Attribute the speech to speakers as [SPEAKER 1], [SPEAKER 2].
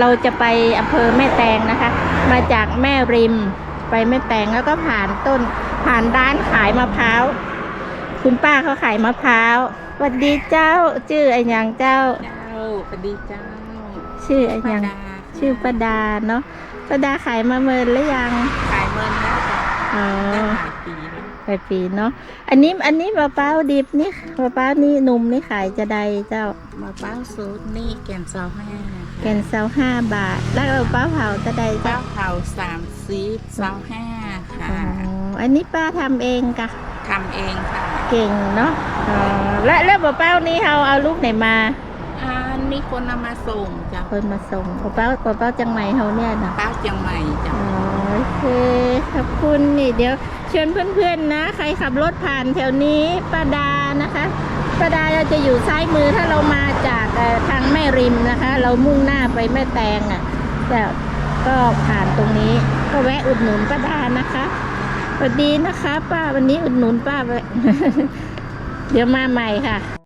[SPEAKER 1] เราจะไปอำเภอแม่แตงนะคะ มาจากแม่ริมไปแม่แตงแล้วก็ผ่านต้นผ่านร้านขายมะพร้าว คุณป้าเขาขายมะพร้าวสวัสดีเจ้า ชื่อไอ้หยังเจ้า
[SPEAKER 2] เจ้าสวัสดีเจ้า
[SPEAKER 1] ชื่อไอ้ห
[SPEAKER 2] ป้า
[SPEAKER 1] ยัง
[SPEAKER 2] ดา
[SPEAKER 1] ชื่อประดาเนาะประดาขายมาเมินหรือยัง
[SPEAKER 2] ขายเมินแล้วจ้ะ
[SPEAKER 1] อ๋อ
[SPEAKER 2] ได้หลายปีแล้ว
[SPEAKER 1] หลายปีเนาะ อันนี้อันนี้มะพร้าวดิบนี่มะพร้าวนี่หนุ่มนี่ขายจะใดเจ้า
[SPEAKER 2] มะพร้าวสูตรนี่แกนซาวห้า
[SPEAKER 1] แกนเซาห้าบาท แล้วมะพร้าวเผาจะใด
[SPEAKER 2] เจ้า
[SPEAKER 1] เจ้า
[SPEAKER 2] เผาสามซีบซาวห้าค่ะ
[SPEAKER 1] อ๋อ อันนี้ป้าทำเองกะ
[SPEAKER 2] ทำเองค่ะ
[SPEAKER 1] เก่งเนาะอ๋อและแล้วมะพร้าวนี้เราเอาลูกไหนมา
[SPEAKER 2] อ่ามีคนนำมาส่งจ้ะ
[SPEAKER 1] คนมาส่งมะพร้าวมะพร้าวจังไหมเขาเนี่ยเนาะ
[SPEAKER 2] ป้าเชียงใหม่จ้ะ
[SPEAKER 1] อ๋อโอเค ขอบคุณนี่เดี๋ยว เชิญเพื่อนๆนะ ใครขับรถผ่านแถวนี้ป้าดานะคะป้าดาเราจะอยู่ซ้ายมือถ้าเรามาจากทางแม่ริมนะคะ เรามุ่งหน้าไปแม่แตงอะแต่ก็ผ่านตรงนี้ ก็แวะอุดหนุนป้าดานะคะสวัสดีนะคะ ป้าวันนี้อุดหนุนป้าไปเดี๋ยวมาใหม่ค่ะ